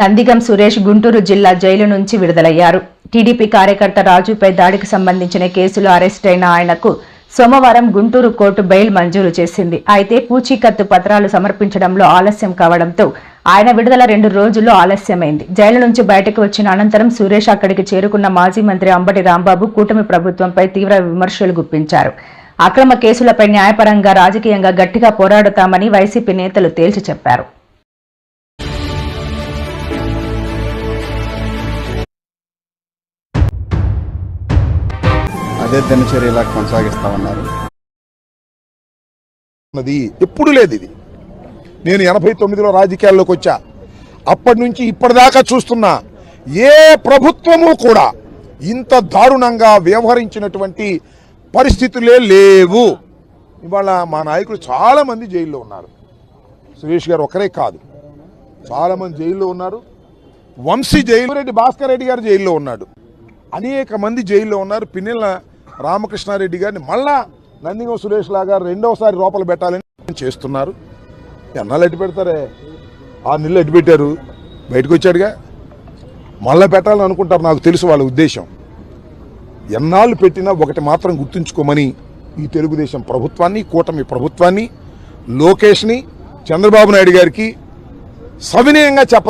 నందిగం సురేష్ గుంటూరు జిల్లా జైలు నుంచి విడుదలయ్యారు. టీడీపీ కార్యకర్త రాజుపై దాడికి సంబంధించిన కేసులో అరెస్ట్ అయిన ఆయనకు సోమవారం గుంటూరు కోర్టు బెయిల్ మంజూరు చేసింది. అయితే పూచీకత్తు పత్రాలు సమర్పించడంలో ఆలస్యం కావడంతో ఆయన విడుదల రెండు రోజుల్లో ఆలస్యమైంది. జైలు నుంచి బయటకు వచ్చిన అనంతరం సురేష్ అక్కడికి చేరుకున్న మాజీ మంత్రి అంబటి రాంబాబు కూటమి ప్రభుత్వంపై తీవ్ర విమర్శలు గుప్పించారు. అక్రమ కేసులపై న్యాయపరంగా రాజకీయంగా గట్టిగా పోరాడుతామని వైసీపీ నేతలు తేల్చి చెప్పారు. అదే దినచర్యలా కొనసాగిస్తా ఉన్నారు. ఎప్పుడు లేదు ఇది. నేను ఎనభై తొమ్మిదిలో రాజకీయాల్లోకి వచ్చా. అప్పటి నుంచి ఇప్పటిదాకా చూస్తున్నా. ఏ ప్రభుత్వము కూడా ఇంత దారుణంగా వ్యవహరించినటువంటి పరిస్థితులే లేవు. ఇవాళ మా నాయకులు చాలామంది జైల్లో ఉన్నారు. సురేష్ గారు ఒకరే కాదు. చాలామంది జైల్లో ఉన్నారు. వంశీ జైలు రెడ్డి భాస్కర్ రెడ్డి గారు జైల్లో ఉన్నాడు. అనేక మంది జైల్లో ఉన్నారు. పిన్నెల రామకృష్ణారెడ్డి గారిని మళ్ళా నందిగం సురేష్ లాగా రెండవసారి లోపల పెట్టాలని చేస్తున్నారు. ఎన్నాళ్ళు ఎట్టు పెడతారే. ఆ నీళ్ళు ఎట్టు పెట్టారు? బయటకు వచ్చాడుగా. మళ్ళీ పెట్టాలని అనుకుంటారు నాకు తెలుసు వాళ్ళ ఉద్దేశం. ఎన్నాళ్ళు పెట్టినా ఒకటి మాత్రం గుర్తుంచుకోమని ఈ తెలుగుదేశం ప్రభుత్వాన్ని కూటమి ప్రభుత్వాన్ని లోకేష్ని చంద్రబాబు నాయుడు గారికి సవినయంగా చెప్ప